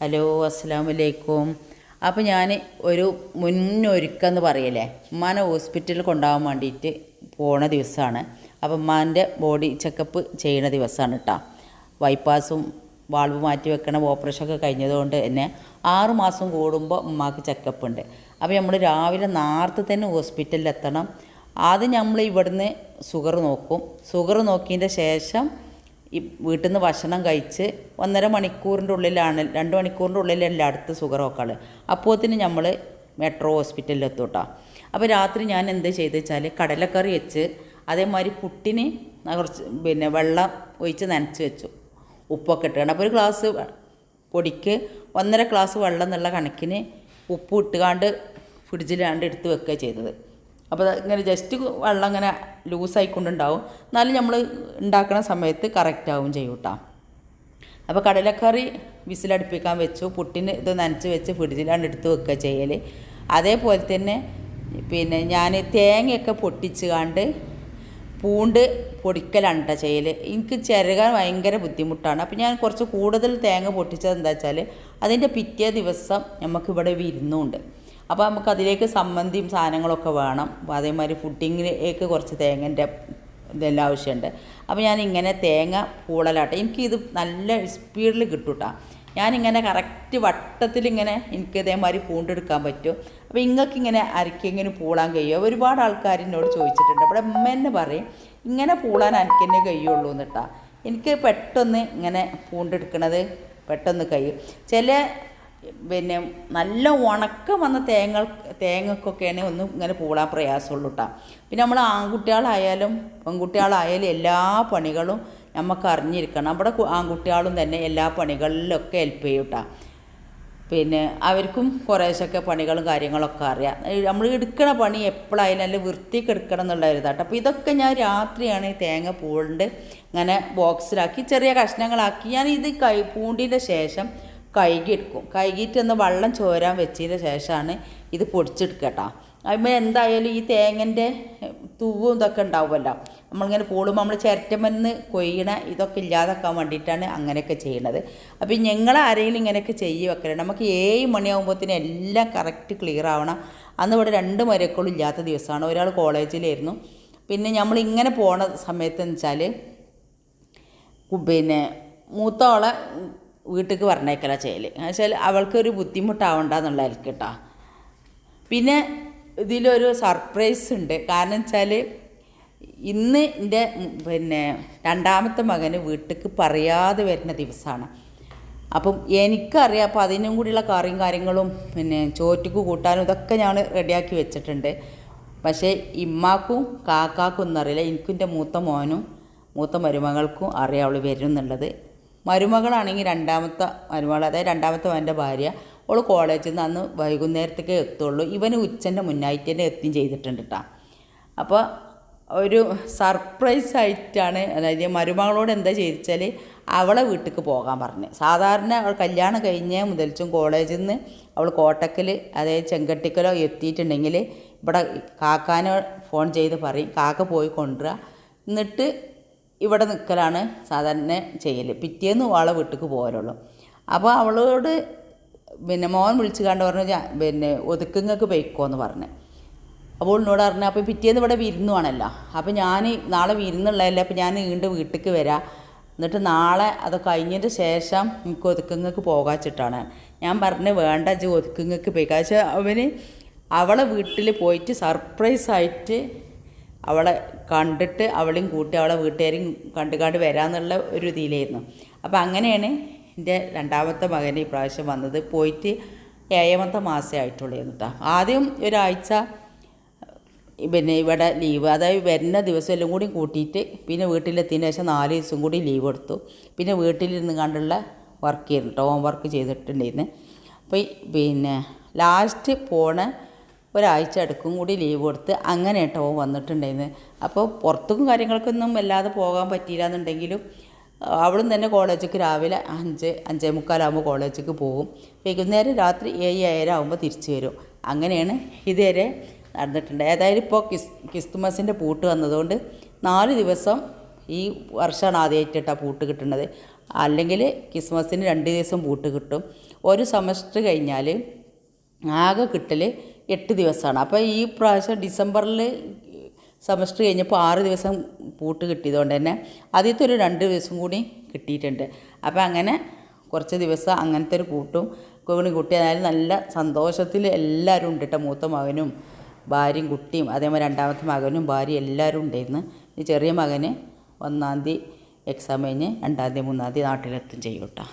Hello അസ്സാം വലൈക്കും അപ്പോൾ ഞാൻ ഒരു മുന്നൊരുക്കെന്ന് പറയല്ലേ? ഉമ്മാനെ ഹോസ്പിറ്റലിൽ കൊണ്ടുപോകാൻ വേണ്ടിയിട്ട് പോണ ദിവസമാണ് അപ്പോൾ ഉമ്മാന്റെ ബോഡി ചെക്കപ്പ് ചെയ്യണ ദിവസമാണ് കേട്ടോ ബൈപ്പാസും വാൾവ് മാറ്റി വെക്കണ ഓപ്പറേഷനൊക്കെ കഴിഞ്ഞതുകൊണ്ട് തന്നെ ആറ് മാസം കൂടുമ്പോൾ ഉമ്മാക്ക് ചെക്കപ്പ് ഉണ്ട് അപ്പോൾ നമ്മൾ രാവിലെ നേരത്തെ തന്നെ ഹോസ്പിറ്റലിൽ എത്തണം ആദ്യം നമ്മൾ ഇവിടുന്ന് ഷുഗർ നോക്കും. ഷുഗർ നോക്കിയതിന്റെ ശേഷം ഈ വീട്ടിൽ നിന്ന് ഭക്ഷണം കഴിച്ച് ഒന്നര മണിക്കൂറിന്റെ ഉള്ളിലാണ് രണ്ട് മണിക്കൂറിന്റെ ഉള്ളിലല്ല അടുത്ത് ഷുഗർ നോക്കാൾ അപ്പോത്തിന് നമ്മൾ മെട്രോ ഹോസ്പിറ്റലിൽ എത്തും അപ്പോൾ രാത്രി ഞാൻ എന്ത് ചെയ്ത് വെച്ചാൽ കടലക്കറി വെച്ച് അതേമാതിരി പുട്ടിന് കുറച്ച് പിന്നെ വെള്ളം ഒഴിച്ച് നനച്ച് വെച്ചു. ഉപ്പൊക്കെ ഇട്ടുകൊണ്ട് അപ്പോൾ ഒരു ഗ്ലാസ് പൊടിക്ക് ഒന്നര ഗ്ലാസ് വെള്ളം എന്നുള്ള കണക്കിന് ഉപ്പ് ഇട്ടുകാണ്ട് ഫ്രിഡ്ജിലാണ്ട് എടുത്ത് വെക്കുക ചെയ്തത്. അപ്പോൾ ഇങ്ങനെ ജസ്റ്റ് വെള്ളം ഇങ്ങനെ ലൂസായിക്കൊണ്ടുണ്ടാവും എന്നാലും നമ്മൾ ഉണ്ടാക്കുന്ന സമയത്ത് കറക്റ്റ് ആവും ചെയ്യും കേട്ടോ അപ്പോൾ കടലക്കറി വിസിലടുപ്പിക്കാൻ വെച്ചു പുട്ടിന് ഇത് നനച്ച് വെച്ച് ഫ്രിഡ്ജിലാണ് എടുത്ത് വെക്കുക ചെയ്യൽ അതേപോലെ തന്നെ പിന്നെ ഞാൻ തേങ്ങയൊക്കെ പൊട്ടിച്ച് കണ്ട് പൂണ്ട് പൊടിക്കലാണ് കേട്ടോ ചെയ്യൽ എനിക്ക് ചിരകാൻ ഭയങ്കര ബുദ്ധിമുട്ടാണ്. അപ്പോൾ ഞാൻ കുറച്ച് കൂടുതൽ തേങ്ങ പൊട്ടിച്ചത് എന്താ വെച്ചാൽ അതിന്റെ പിറ്റേ ദിവസം നമുക്കിവിടെ വിരുന്നുണ്ട്. അപ്പോൾ നമുക്ക് അതിലേക്ക് സംബന്ധിയും സാധനങ്ങളൊക്കെ വേണം. അതേമാതിരി ഫുഡിങ്ങിലേക്ക് കുറച്ച് തേങ്ങന്റെ ഇതെല്ലാം ആവശ്യമുണ്ട്. അപ്പോൾ ഞാൻ ഇങ്ങനെ തേങ്ങ കൂടലാട്ടെ എനിക്കിത് നല്ല സ്പീഡിൽ കിട്ടും കേട്ടോ ഞാനിങ്ങനെ കറക്റ്റ് വട്ടത്തിലിങ്ങനെ എനിക്ക് ഇതേമാതിരി പൂണ്ടെടുക്കാൻ പറ്റും. അപ്പോൾ നിങ്ങൾക്ക് ഇങ്ങനെ അരക്കിങ്ങനെ പൂളാൻ കഴിയുമോ ഒരുപാട് ആൾക്കാർ എന്നോട് ചോദിച്ചിട്ടുണ്ട്. അപ്പോൾ അമ്മ എന്നെ പറയും ഇങ്ങനെ പൂളാൻ അരക്കന്നെ കഴിയുള്ളൂ എന്നിട്ടാ എനിക്ക് പെട്ടെന്ന് ഇങ്ങനെ പൂണ്ടെടുക്കണത് പെട്ടെന്ന് കഴിയും. ചില പിന്നെ നല്ല ഉണക്കം വന്ന തേങ്ങ തേങ്ങക്കൊക്കെയാണ് ഒന്ന് ഇങ്ങനെ പൂളാൻ പ്രയാസമുള്ളൂ കേട്ടോ പിന്നെ നമ്മൾ ആൺകുട്ടികളായാലും പെൺകുട്ടികളായാലും എല്ലാ പണികളും നമുക്ക് അറിഞ്ഞിരിക്കണം. നമ്മുടെ ആൺകുട്ടികളും തന്നെ എല്ലാ പണികളിലൊക്കെ ഹെൽപ്പ് ചെയ്യും കേട്ടോ പിന്നെ അവർക്കും കുറേശ്ശൊക്കെ പണികളും കാര്യങ്ങളൊക്കെ അറിയാം. നമ്മൾ എടുക്കണ പണി എപ്പോഴായാലും നല്ല വൃത്തിക്ക് എടുക്കണം എന്നുള്ള ഒരു ഇതാട്ടോ അപ്പോൾ ഇതൊക്കെ ഞാൻ രാത്രിയാണ് ഈ തേങ്ങ പൂണ്ട് ഇങ്ങനെ ബോക്സിലാക്കി ചെറിയ കഷ്ണങ്ങളാക്കി. ഞാൻ ഇത് കൈ പൂണ്ടിന്റെ ശേഷം കഴുകി എടുക്കും കഴുകിയിട്ട് ഒന്ന് വെള്ളം ചോരാൻ വെച്ചതിന് ശേഷമാണ് ഇത് പൊടിച്ചെടുക്കുക കേട്ടോ. എന്തായാലും ഈ തേങ്ങന്റെ തൂവും ഇതൊക്കെ ഉണ്ടാവുമല്ലോ. നമ്മളിങ്ങനെ പൂളുമ്പോൾ നമ്മൾ ചിരട്ടമെന്ന് കൊയ്യണ ഇതൊക്കെ ഇല്ലാതാക്കാൻ വേണ്ടിയിട്ടാണ് അങ്ങനെയൊക്കെ ചെയ്യണത്. അപ്പോൾ ഞങ്ങൾ ആരെങ്കിലും ഇങ്ങനെയൊക്കെ ചെയ്യുക വെക്കണം. നമുക്ക് ഏഴ് മണിയാകുമ്പോഴത്തേനും എല്ലാം കറക്റ്റ് ക്ലിയർ ആവണം. അന്ന് ഇവിടെ രണ്ട് മരക്കളും ഇല്ലാത്ത ദിവസമാണ്. ഒരാൾ കോളേജിലായിരുന്നു. പിന്നെ നമ്മൾ ഇങ്ങനെ പോണ സമയത്ത് എന്ന് വെച്ചാൽ പിന്നെ മൂത്തോളെ വീട്ടിലേക്ക് പറഞ്ഞേക്കല ചെയ്യൽ എന്നുവെച്ചാൽ അവൾക്കൊരു ബുദ്ധിമുട്ടാവണ്ടെന്നുള്ള കേട്ടോ പിന്നെ ഇതിലൊരു സർപ്രൈസ് ഉണ്ട്. കാരണം വെച്ചാൽ ഇന്ന് എന്റെ പിന്നെ രണ്ടാമത്തെ മകന് വീട്ടിലേക്ക് പറയാതെ വരുന്ന ദിവസമാണ് അപ്പം എനിക്കറിയാം അപ്പം അതിനും കൂടിയുള്ള കറിയും കാര്യങ്ങളും പിന്നെ ചോറ്റക്ക് കൂട്ടാനും ഇതൊക്കെ ഞാൻ റെഡിയാക്കി വെച്ചിട്ടുണ്ട്. പക്ഷേ ഇമ്മാക്കും കാക്കാക്കും ഒന്നും അറിയില്ല. എനിക്കും എന്റെ മൂത്ത മോനും മൂത്ത മരുമകൾക്കും അറിയാം വരും എന്നുള്ളത്. മരുമകളാണെങ്കിൽ രണ്ടാമത്തെ മരുമകൾ അതായത് രണ്ടാമത്തെ അവന്റെ ഭാര്യ അവൾ കോളേജിൽ നിന്ന് അന്ന് വൈകുന്നേരത്തേക്ക് എത്തുള്ളൂ. ഇവന് ഉച്ചന്റെ മുന്നായിട്ട് തന്നെ എത്തുകയും ചെയ്തിട്ടുണ്ട് കേട്ടോ അപ്പോൾ ഒരു സർപ്രൈസ് ആയിട്ടാണ് അതായത് മരുമകളോട് എന്താ ചോദിച്ചാൽ അവളെ വീട്ടിലേക്ക് പോകാൻ പറഞ്ഞു സാധാരണ അവൾ കല്യാണം കഴിഞ്ഞ മുതൽച്ചും കോളേജിൽ നിന്ന് അവൾ കോട്ടക്കൽ അതായത് ചെങ്കട്ടിക്കലോ എത്തിയിട്ടുണ്ടെങ്കിൽ ഇവിടെ കാക്കാനോ ഫോൺ ചെയ്ത് പറയും കാക്ക പോയി കൊണ്ടുവരിക എന്നിട്ട് ഇവിടെ നിൽക്കലാണ് സാധാരണ ചെയ്യൽ പിറ്റേന്ന് വാള വീട്ടിലേക്ക് പോകലുള്ളൂ അപ്പോൾ അവളോട് പിന്നെ മോൻ വിളിച്ച് കണ്ട് പറഞ്ഞു "ഞാ- പിന്നെ ഒതുക്കുങ്ങൾക്ക് പൊയ്ക്കോന്ന് പറഞ്ഞു. അപ്പോൾ എന്നോട് പറഞ്ഞു അപ്പോൾ പിറ്റേന്ന് ഇവിടെ വിരുന്നുവാണല്ലോ. അപ്പോൾ ഞാൻ നാളെ വിരുന്നുള്ളതല്ലേ അപ്പോൾ ഞാൻ വീണ്ടും വീട്ടിലേക്ക് വരാം. എന്നിട്ട് നാളെ അത് കഴിഞ്ഞതിന് ശേഷം എനിക്ക് ഒതുക്കുങ്ങൾക്ക് പോകാച്ചിട്ടാണ്. ഞാൻ പറഞ്ഞു വേണ്ട ഇജ്ജ് ഒതുക്കുങ്ങൾക്ക് പോയി പക്ഷേ അവന് അവളെ വീട്ടിൽ പോയിട്ട് സർപ്രൈസ് ആയിട്ട് അവളെ കണ്ടിട്ട് അവളെയും കൂട്ടി അവളെ വീട്ടുകാരെയും കണ്ടു കണ്ട് വരാമെന്നുള്ള ഒരു ഇതിലായിരുന്നു അപ്പോൾ അങ്ങനെയാണ് എന്റെ രണ്ടാമത്തെ മകൻ ഈ പ്രാവശ്യം വന്നത്. പോയിട്ട് ഏഴാമത്തെ മാസമേ ആയിട്ടുള്ളൂ കേട്ടോ ആദ്യം ഒരാഴ്ച പിന്നെ ഇവിടെ ലീവ്. അതായത് വരുന്ന ദിവസം എല്ലാം കൂടി കൂട്ടിയിട്ട് പിന്നെ വീട്ടിലെത്തിയതിന് ശേഷം നാല് ദിവസം കൂടി ലീവ് എടുത്തു പിന്നെ വീട്ടിലിരുന്ന് കണ്ടുള്ള വർക്ക് ചെയ്യുന്നു ഹോം വർക്ക് ചെയ്തിട്ടുണ്ടായിരുന്നു. അപ്പോൾ പിന്നെ ലാസ്റ്റ് പോണ ഒരാഴ്ച അടുക്കും കൂടി ലീവ് കൊടുത്ത് അങ്ങനെ കേട്ടോ വന്നിട്ടുണ്ടായിരുന്നു. അപ്പോൾ പുറത്തും കാര്യങ്ങൾക്കൊന്നും വല്ലാതെ പോകാൻ പറ്റിയില്ല എന്നുണ്ടെങ്കിലും അവിടുന്ന് തന്നെ കോളേജിലേക്ക് രാവിലെ അഞ്ച് അഞ്ചേ മുക്കാലാകുമ്പോൾ കോളേജിലേക്ക് പോകും. വൈകുന്നേരം രാത്രി ഏഴ് ഏഴര ആകുമ്പോൾ തിരിച്ചു വരും. അങ്ങനെയാണ് ഇതുവരെ നടന്നിട്ടുണ്ട്. ഏതായാലും ഇപ്പോൾ കിസ് ക്രിസ്തുമസിന്റെ പൂട്ട് വന്നതുകൊണ്ട് നാല് ദിവസം ഈ വർഷമാണ് ആദ്യമായിട്ടാണ് പൂട്ട് കിട്ടുന്നത്. അല്ലെങ്കിൽ ക്രിസ്മസിന് രണ്ട് ദിവസം പൂട്ട് കിട്ടും. ഒരു സെമസ്റ്റർ കഴിഞ്ഞാൽ ആകെ കിട്ടൽ എട്ട് ദിവസമാണ്. അപ്പോൾ ഈ പ്രാവശ്യം ഡിസംബറിൽ സെമസ്റ്റർ കഴിഞ്ഞപ്പോൾ ആറ് ദിവസം പൂട്ട് കിട്ടിയതുകൊണ്ട് തന്നെ ആദ്യത്തെ ഒരു രണ്ട് ദിവസം കൂടി കിട്ടിയിട്ടുണ്ട്. അപ്പോൾ അങ്ങനെ കുറച്ച് ദിവസം അങ്ങനത്തെ ഒരു കൂട്ടും കൂടി അതായത് നല്ല സന്തോഷത്തിൽ എല്ലാവരും ഉണ്ട് കേട്ടോ മൂത്ത മകനും ഭാര്യയും കുട്ടിയും അതേമാതിരി രണ്ടാമത്തെ മകനും ഭാര്യയും എല്ലാവരും ഉണ്ടായിരുന്നു. ഈ ചെറിയ മകന് ഒന്നാം തീയതി എക്സാം കഴിഞ്ഞ് രണ്ടാം തീയതി മൂന്നാം തീയതി നാട്ടിലെത്തും ചെയ്യും കേട്ടോ